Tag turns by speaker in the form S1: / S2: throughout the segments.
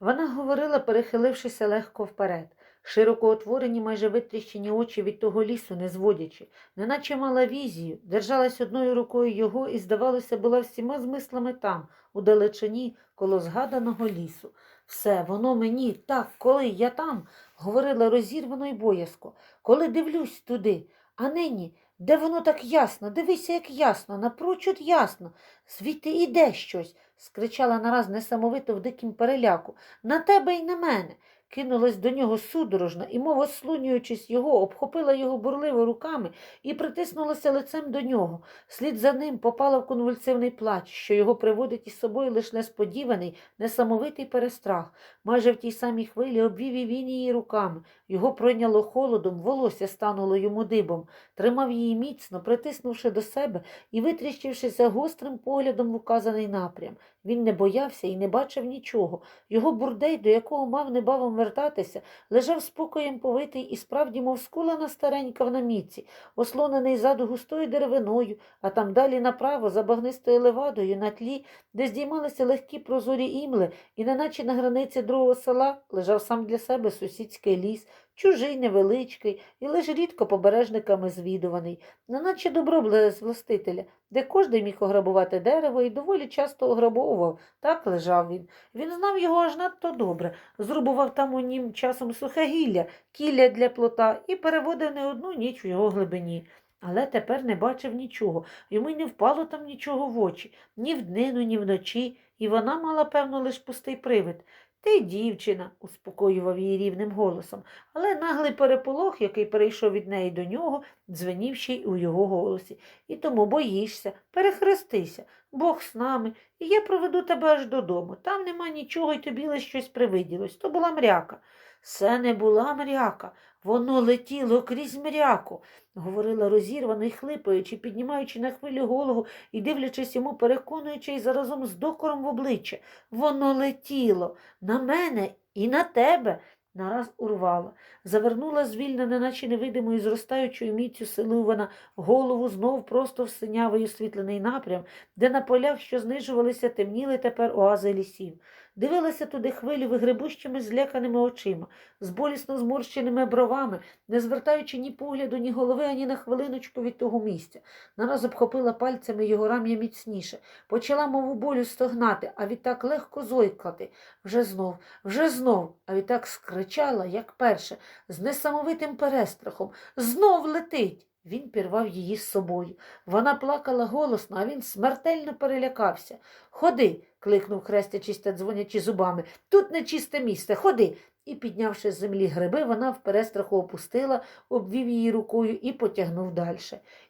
S1: Вона говорила, перехилившися легко вперед. Широко отворені, майже витріщені очі від того лісу, не зводячи, неначе мала візію, держалась одною рукою його і, здавалося, була всіма змислами там, у далечині, коло згаданого лісу. Все, воно мені, так, коли я там, говорила розірвано й боязко, коли дивлюсь туди, а нині, де воно так ясно, дивися, як ясно, напрочуд ясно, звідти іде щось, скричала нараз несамовито в дикім переляку, на тебе й на мене. Кинулась до нього судорожно і, мов ослунюючись його, обхопила його бурливо руками і притиснулася лицем до нього. Слід за ним попала в конвульсивний плач, що його приводить із собою лише несподіваний, несамовитий перестрах. Майже в тій самій хвилі обвів і він її руками. Його пройняло холодом, волосся стануло йому дибом. Тримав її міцно, притиснувши до себе і витріщившися гострим поглядом в указаний напрям. Він не боявся і не бачив нічого. Його бурдей, до якого мав небавом вертатися, лежав спокоєм повитий і справді, мов скулана старенька в намітці, ослонений ззаду густою деревиною, а там далі направо, за багнистою левадою, на тлі, де здіймалися легкі прозорі імли, і неначе на границі другого села лежав сам для себе сусідський ліс, чужий, невеличкий, і лише рідко побережниками звідуваний, неначе добро без властителя, де кожний міг ограбувати дерево і доволі часто ограбовував. Так лежав він. Він знав його аж надто добре, зрубував там у нім часом сухе гілля, кілля для плота і переводив не одну ніч у його глибині. Але тепер не бачив нічого, йому й не впало там нічого в очі, ні вднину, ні вночі, і вона мала, певно, лиш пустий привид. Ти, дівчина, успокоював її рівним голосом, але наглий переполох, який перейшов від неї до нього, дзвенів ще й у його голосі. І тому боїшся, перехрестися, Бог з нами, і я проведу тебе аж додому. Там нема нічого, і тобі лише щось привиділось. То була мряка. Це не була мряка, воно летіло крізь мряку, говорила розірвано й хлипаючи, піднімаючи на хвилю голову і дивлячись йому, переконуючи й заразом з докором в обличчя. Воно летіло на мене і на тебе. Нараз урвала, завернула звільно, неначе невидимою зростаючою міцю силувана голову знов просто в синявий освітлений напрям, де на полях, що знижувалися, темніли тепер оази лісів. Дивилася туди хвилі вигребущими зляканими очима, з болісно зморщеними бровами, не звертаючи ні погляду, ні голови, ані на хвилиночку від того місця. Нараз обхопила пальцями його рам'я міцніше, почала, мов у болю, стогнати, а відтак легко зойкати. Вже знов, вже знов, а відтак скричала, як перше, з несамовитим перестрахом. Знов летить. Він пірвав її з собою. Вона плакала голосно, а він смертельно перелякався. Ходи, кликнув хрестячись та дзвонячи зубами. Тут нечисте місце, ходи. І, піднявши з землі гриби, вона в перестраху опустила, обвів її рукою і потягнув далі.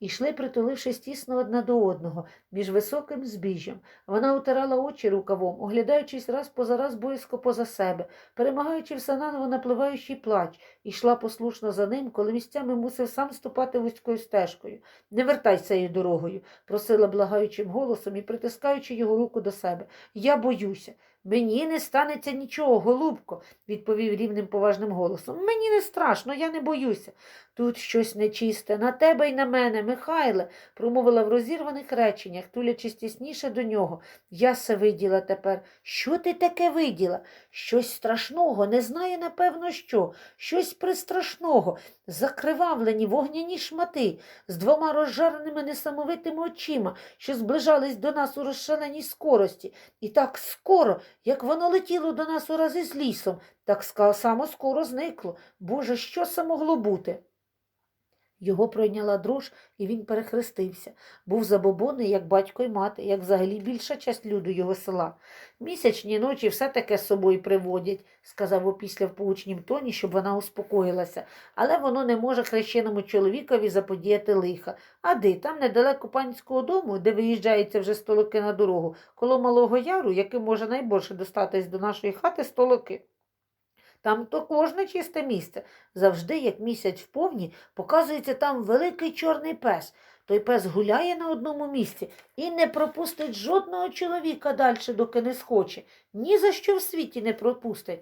S1: Ішли, притулившись тісно одна до одного, між високим збіжжям. Вона утирала очі рукавом, оглядаючись раз поза раз боязко поза себе, перемагаючи все наново напливаючий плач, ішла послушно за ним, коли місцями мусив сам ступати вузькою стежкою. Не вертай цією дорогою, просила благаючим голосом і притискаючи його руку до себе. Я боюся. Мені не станеться нічого, голубко, відповів рівним поважним голосом. Мені не страшно, я не боюся. Тут щось нечисте, на тебе й на мене, Михайле, промовила в розірваних реченнях, тулячись тісніше до нього. Я все виділа тепер. Що ти таке виділа? Щось страшного, не знаю, напевно, що, щось пристрашного, закривавлені вогняні шмати з двома розжареними несамовитими очима, що зближались до нас у розшаленій скорості. І так скоро, як воно летіло до нас у рази з лісом, так само скоро зникло. Боже, що це могло бути? Його пройняла дрож, і він перехрестився. Був забобоний, як батько й мати, як взагалі більша часть люду його села. Місячні ночі все таке з собою приводять, сказав опісля в поучнім тоні, щоб вона успокоїлася, але воно не може хрещеному чоловікові заподіяти лиха. А де, там недалеко панського дому, де виїжджається вже столики на дорогу, коло Малого Яру, яким може найбільше достатись до нашої хати столики. Там то кожне чисте місце. Завжди, як місяць вповні, показується там великий чорний пес. Той пес гуляє на одному місці і не пропустить жодного чоловіка далі, доки не схоче. Ні за що в світі не пропустить.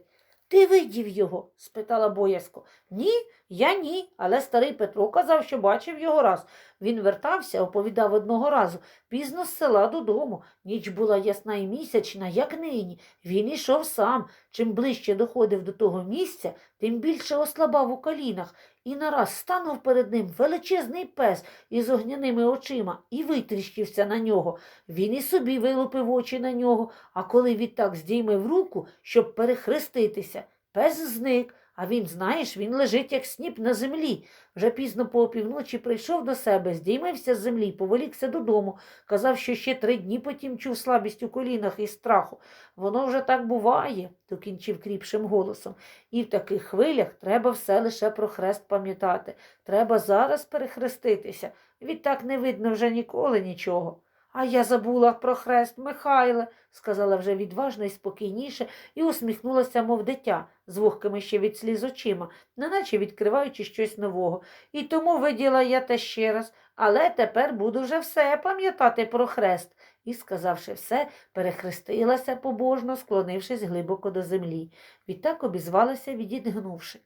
S1: Ти видів його? спитала боязко. Ні, Я ні, але старий Петро казав, що бачив його раз. Він вертався, оповідав одного разу, пізно з села додому. Ніч була ясна і місячна, як нині. Він ішов сам. Чим ближче доходив до того місця, тим більше ослабав у колінах. І нараз станув перед ним величезний пес із огняними очима і витріщився на нього. Він і собі вилупив очі на нього, а коли відтак здіймив руку, щоб перехреститися, пес зник. А він, знаєш, він лежить, як сніп на землі. Вже пізно по опівночі прийшов до себе, здіймився з землі, повелікся додому. Казав, що ще три дні потім чув слабість у колінах і страху. Воно вже так буває, докінчив кріпшим голосом. І в таких хвилях треба все лише про хрест пам'ятати. Треба зараз перехреститися. Відтак не видно вже ніколи нічого. А я забула про хрест, Михайле, сказала вже відважно і спокійніше і усміхнулася, мов дитя, з вогкими ще від сліз очима, неначе відкриваючи щось нового. І тому виділа я те ще раз, але тепер буду вже все пам'ятати про хрест. І, сказавши все, перехрестилася побожно, склонившись глибоко до землі. Відтак обізвалася, відідгнувши.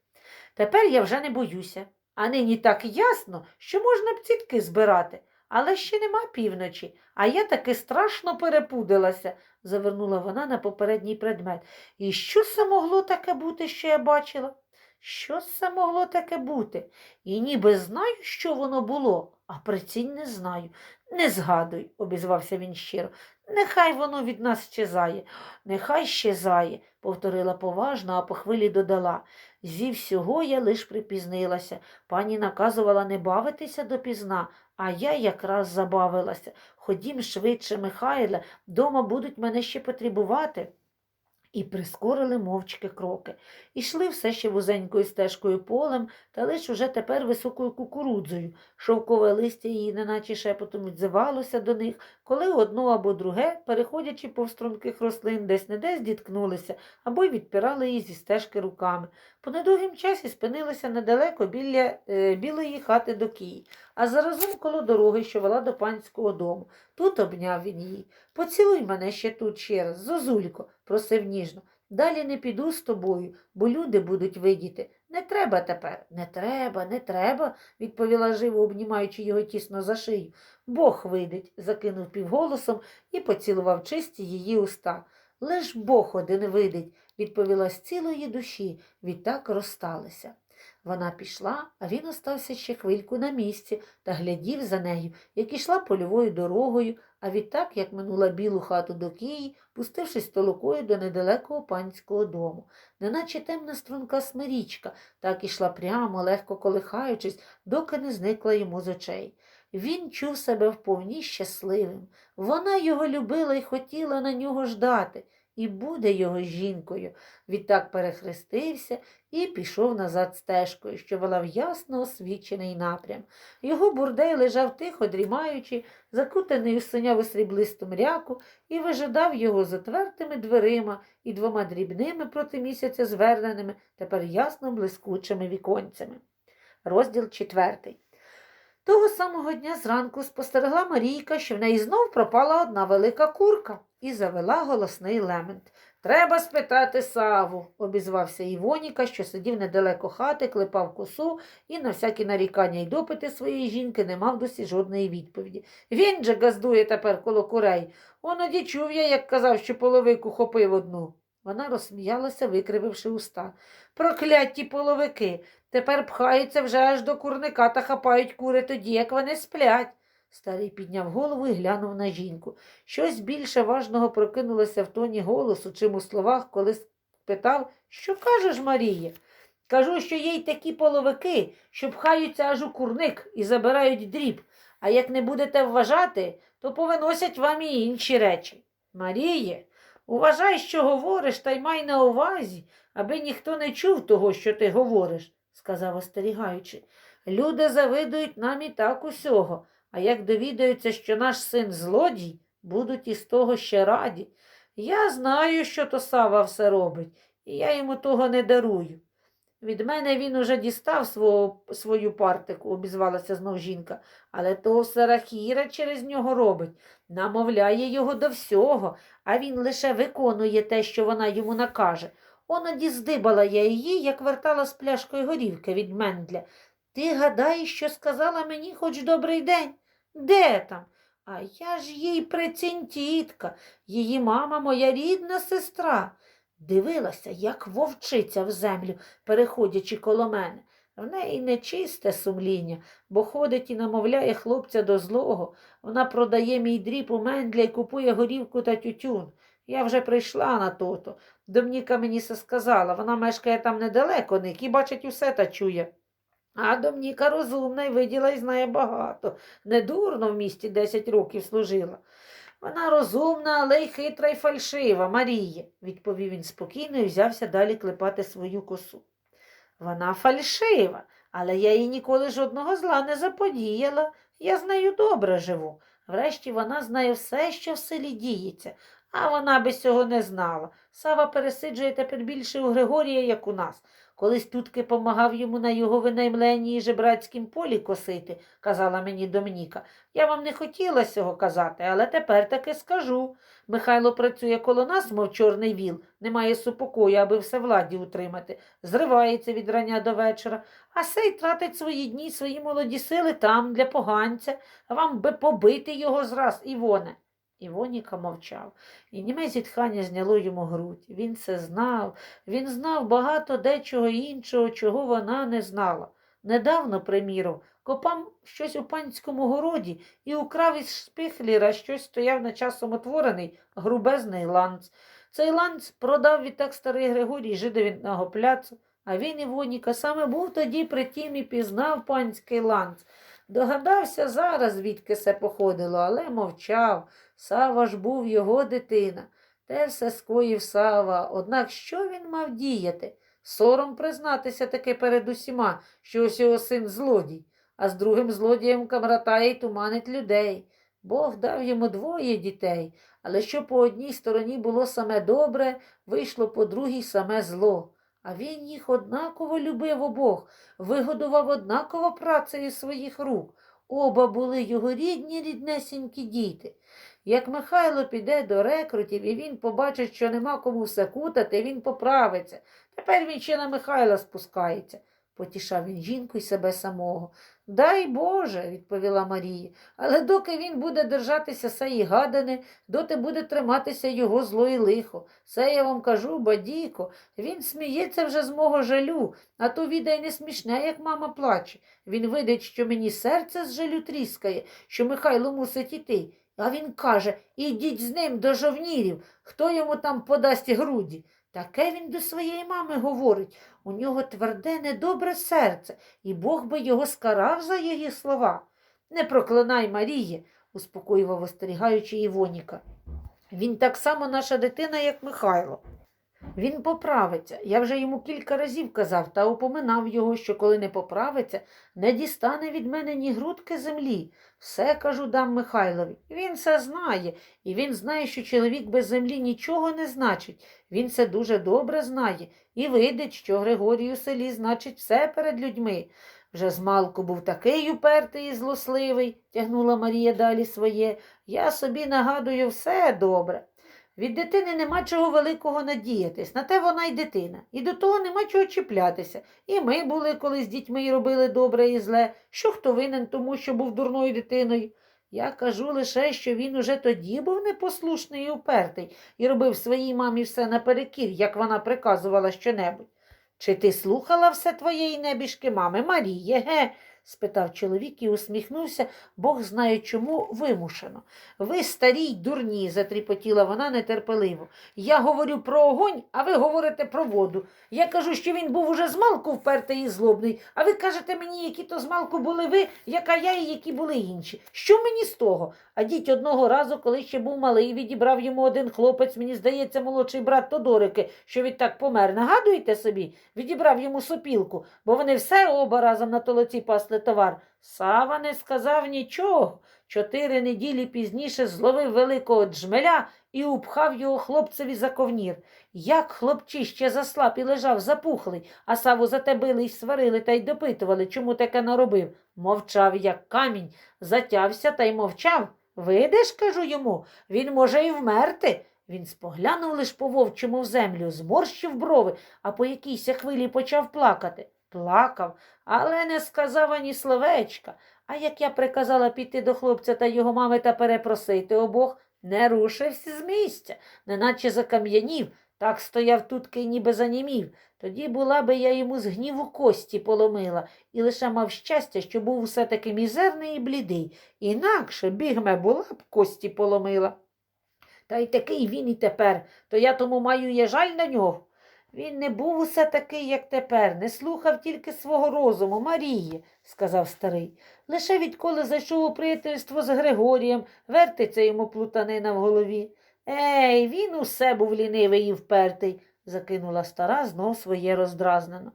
S1: Тепер я вже не боюся. А нині так ясно, що можна б цітки збирати. Але ще нема півночі, а я таки страшно перепудилася, завернула вона на попередній предмет. І що це могло таке бути, що я бачила? Що це могло таке бути? І ніби знаю, що воно було, а прицінь не знаю. Не згадуй, обізвався він щиро. Нехай воно від нас щезає, нехай щезає, повторила поважно, а по хвилі додала. Зі всього я лиш припізнилася. Пані наказувала не бавитися допізна, а я якраз забавилася. Ходім швидше, Михайле, дома будуть мене ще потребувати. І прискорили мовчки кроки. Ішли все ще вузенькою стежкою полем, та лиш уже тепер високою кукурудзою. Шовкове листя її, неначе шепотом відзивалося до них, коли одно або друге, переходячи повз струнких рослин, десь не десь діткнулися, або й відпирали її зі стежки руками. По недовгім часі спинилися недалеко біля е, білої хати до Киї, а заразом коло дороги, що вела до панського дому. Тут обняв він її. Поцілуй мене ще тут ще раз, зозулько, просив ніжно. Далі не піду з тобою, бо люди будуть видіти. Не треба тепер. Не треба, не треба, відповіла живо, обнімаючи його тісно за шию. Бог видить, закинув півголосом і поцілував чисті її уста. Лиш Бог один видить, відповіла з цілої душі, відтак розсталися. Вона пішла, а він остався ще хвильку на місці та глядів за нею, як ішла польовою дорогою, а відтак, як минула білу хату до Киї, пустившись толокою до недалекого панського дому. Неначе темна струнка смирічка, так ішла прямо, легко колихаючись, доки не зникла йому з очей. Він чув себе вповні щасливим. Вона його любила і хотіла на нього ждати, і буде його жінкою. Відтак перехрестився і пішов назад стежкою, що вела в ясно освічений напрям. Його бурдей лежав тихо, дрімаючи, закутаний у синяву сріблисту мряку, і вижидав його з отвертими дверима і двома дрібними проти місяця зверненими, тепер ясно блискучими віконцями. Розділ четвертий. Того самого дня зранку спостерегла Марійка, що в неї знов пропала одна велика курка, і завела голосний лемент. Треба спитати Саву, обізвався Івоніка, що сидів недалеко хати, клепав косу і на всякі нарікання й допити своєї жінки не мав досі жодної відповіді. Він же газдує тепер коло курей. Оноді чув я, як казав, що половику хопив одну. Вона розсміялася, викрививши уста. Прокляті половики. Тепер пхаються вже аж до курника та хапають кури тоді, як вони сплять. Старий підняв голову і глянув на жінку. Щось більше важного прокинулося в тоні голосу, чим у словах, коли спитав, що кажеш, Маріє? Кажу, що є й такі половики, що пхаються аж у курник і забирають дріб, а як не будете вважати, то повиносять вам і інші речі. Маріє, уважай, що говориш, та й май на увазі, аби ніхто не чув того, що ти говориш, сказав остерігаючи. Люди завидують нам і так усього, а як довідаються, що наш син злодій, будуть із того ще раді. Я знаю, що то Сава все робить, і я йому того не дарую. Від мене він уже дістав свого, свою партику, обізвалася знов жінка, але того все Рахіра через нього робить, намовляє його до всього, а він лише виконує те, що вона йому накаже. Оноді здибала я її, як вертала з пляшкою горівки від мендля. Ти гадаєш, що сказала мені хоч добрий день? Де там? А я ж їй прицінтітка, її мама моя рідна сестра. Дивилася, як вовчиця в землю, переходячи коло мене. В неї нечисте сумління, бо ходить і намовляє хлопця до злого. Вона продає мій дріб у мендля і купує горівку та тютюн. Я вже прийшла на тото. Домніка мені це сказала, вона мешкає там недалеко, ник і бачить усе та чує. А Домніка розумна і виділа і знає багато. Недурно в місті 10 років служила. Вона розумна, але й хитра й фальшива, Марія, відповів він спокійно і взявся далі клепати свою косу. Вона фальшива, але я їй ніколи жодного зла не заподіяла. Я з нею добре живу. Врешті вона знає все, що в селі діється, а вона без цього не знала. Сава пересиджує тепер більше у Григорія, як у нас. Колись тутки помагав йому на його винаймленні і жебрацькім полі косити, казала мені Домніка. Я вам не хотіла цього казати, але тепер таки скажу. Михайло працює коло нас, мов чорний віл, немає супокою, аби все владі утримати, зривається від рання до вечора, а сей тратить свої дні, свої молоді сили там, для поганця, вам би побити його зраз, Івоне. Івоніка мовчав, і німе зітхання зняло йому грудь. Він це знав, він знав багато дечого іншого, чого вона не знала. Недавно, приміром, копав щось у панському городі і украв із шпихліра щось стояв на часом отворений грубезний ланц. Цей ланц продав відтак старий Григорій жидовідного пляцу, а він, Івоніка, саме був тоді при тім і пізнав панський ланц. Догадався зараз, звідки все походило, але мовчав. Сава ж був його дитина. Те все скоїв Сава. Однак що він мав діяти? Сором признатися таки перед усіма, що ось його син злодій, а з другим злодієм камратає й туманить людей. Бог дав йому двоє дітей, але що по одній стороні було саме добре, вийшло по другій саме зло. А він їх однаково любив обох, вигодував однаково працею своїх рук. Оба були його рідні ріднесінькі діти. Як Михайло піде до рекрутів і він побачить, що нема кому все кутати, він поправиться. Тепер він ще на Михайла спускається, потішав він жінку й себе самого. Дай Боже, відповіла Марія, але доки він буде держатися сеї гадани, доти буде триматися його зло і лихо. Це я вам кажу, бадійко, він сміється вже з мого жалю, а то відай не смішне, як мама плаче. Він видить, що мені серце з жалю тріскає, що Михайло мусить іти. А він каже ідіть з ним до жовнірів, хто йому там подасть груді. Таке він до своєї мами говорить. У нього тверде, недобре серце, і Бог би його скарав за її слова. Не проклинай Маріє, успокоював остерігаючи Івоніка. Він так само наша дитина, як Михайло. Він поправиться. Я вже йому кілька разів казав та упоминав його, що коли не поправиться, не дістане від мене ні грудки землі. Все кажу дам Михайлові. Він це знає, і він знає, що чоловік без землі нічого не значить. Він це дуже добре знає і видить, що Григорій у селі значить все перед людьми. Вже змалку був такий упертий і злосливий, тягнула Марія далі своє. Я собі нагадую все добре. Від дитини нема чого великого надіятись, на те вона й дитина. І до того нема чого чіплятися. І ми були колись з дітьми і робили добре і зле. Що хто винен тому, що був дурною дитиною? Я кажу лише, що він уже тоді був непослушний і упертий і робив своїй мамі все наперекір, як вона приказувала щонебудь. Чи ти слухала все твоєї небіжки мами Маріє, ге? Спитав чоловік і усміхнувся, Бог знає чому вимушено. Ви старі й дурні, затріпотіла вона нетерпеливо. Я говорю про огонь, а ви говорите про воду. Я кажу, що він був уже змалку впертий і злобний, а ви кажете мені, які то змалку були ви, яка я і які були інші. Що мені з того? А діть одного разу, коли ще був малий, відібрав йому один хлопець, мені здається, молодший брат Тодорики, що відтак помер. Нагадуєте собі? Відібрав йому сопілку, бо вони все оба разом на толоці пасли товар. Сава не сказав нічого. Чотири неділі пізніше зловив великого джмеля і упхав його хлопцеві за ковнір. Як хлопчище заслаб і лежав запухлий, а саву затебили й сварили та й допитували, чому таке наробив. Мовчав, як камінь, затявся та й мовчав. Видиш, кажу йому, він може і вмерти. Він споглянув лиш по вовчому в землю, зморщив брови, а по якійсь хвилі почав плакати. Плакав, але не сказав ані словечка. А як я приказала піти до хлопця та його мами та перепросити обох, не рушився з місця, неначе закам'янів, так стояв тут, й ніби занімів. Тоді була би я йому з гніву кості поломила, і лише мав щастя, що був усе таки мізерний і блідий. Інакше бігме була б кості поломила. Та й такий він і тепер, то я тому маю є жаль на нього. Він не був усе такий, як тепер, не слухав тільки свого розуму, Марії, сказав старий. Лише відколи зайшов у приятельство з Григорієм, вертиться йому плутанина в голові. Ей, він усе був лінивий і впертий, закинула стара знов своє роздразнено.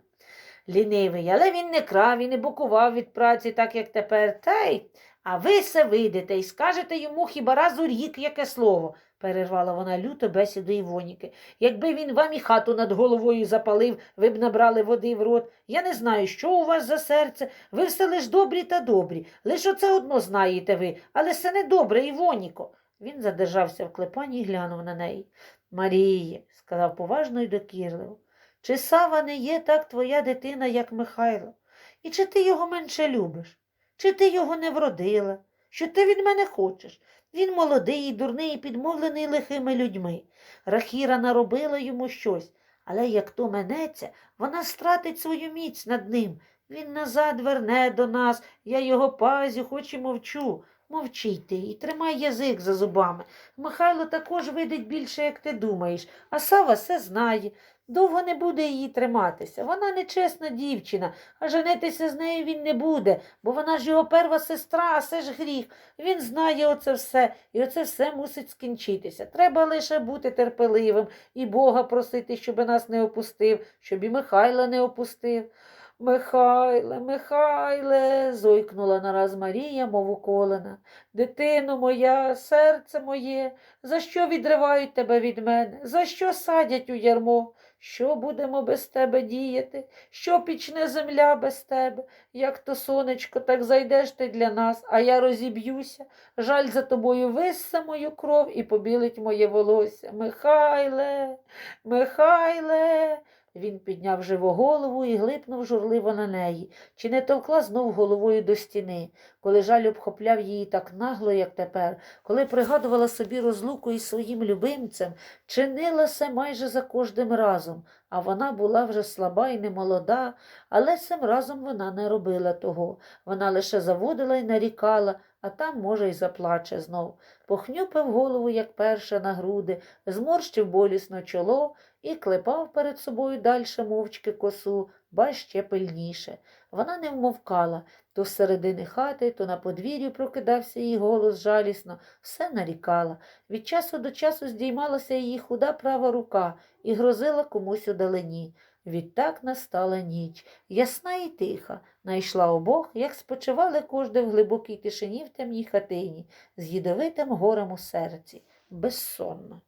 S1: Лінивий, але він не крав і не бокував від праці, так як тепер. Та й, а ви все вийдете і скажете йому хіба раз у рік яке слово, перервала вона люто бесіду Івоніки. Якби він вам і хату над головою запалив, ви б набрали води в рот. Я не знаю, що у вас за серце. Ви все лиш добрі та добрі. Лиш оце одно знаєте ви, але це не добре, Івоніко. Він задержався в клепані і глянув на неї. Маріє, сказав поважно й докірливо, чи Сава не є так твоя дитина, як Михайло? І чи ти його менше любиш? Чи ти його не вродила? Що ти від мене хочеш? Він молодий, дурний і підмовлений лихими людьми. Рахіра наробила йому щось, але як то минеться, вона стратить свою міць над ним. Він назад верне до нас, я його пазю, хоч і мовчу. Мовчи ти і тримай язик за зубами. Михайло також видить більше, як ти думаєш, а Сава все знає. Довго не буде її триматися. Вона нечесна дівчина, а женитися з нею він не буде, бо вона ж його перва сестра, а це ж гріх. Він знає оце все, і оце все мусить скінчитися. Треба лише бути терпеливим і Бога просити, щоб нас не опустив, щоб і Михайла не опустив. Михайле, Михайле, зойкнула нараз Марія, мов уколена. Дитино моя, серце моє, за що відривають тебе від мене? За що садять у ярмо? Що будемо без тебе діяти? Що пічне земля без тебе? Як то сонечко, так зайдеш ти для нас, а я розіб'юся. Жаль за тобою висса мою кров і побілить моє волосся. Михайле, Михайле. Він підняв живу голову і глипнув журливо на неї, чи не товкла знов головою до стіни, коли жаль обхопляв її так нагло, як тепер, коли пригадувала собі розлуку із своїм любимцем, чинилася майже за кожним разом, а вона була вже слаба і немолода, але цим разом вона не робила того. Вона лише заводила і нарікала, а там, може, й заплаче знов. Похнюпив голову, як перша, на груди, зморщив болісно чоло і клепав перед собою дальше мовчки косу, ба ще пильніше. Вона не вмовкала, то з середини хати, то на подвір'ї прокидався її голос жалісно, все нарікала. Від часу до часу здіймалася її худа права рука і грозила комусь удалині. Відтак настала ніч, ясна і тиха, найшла обох, як спочивали кожди в глибокій тишині в темній хатині, з їдовитим горем у серці, безсонно.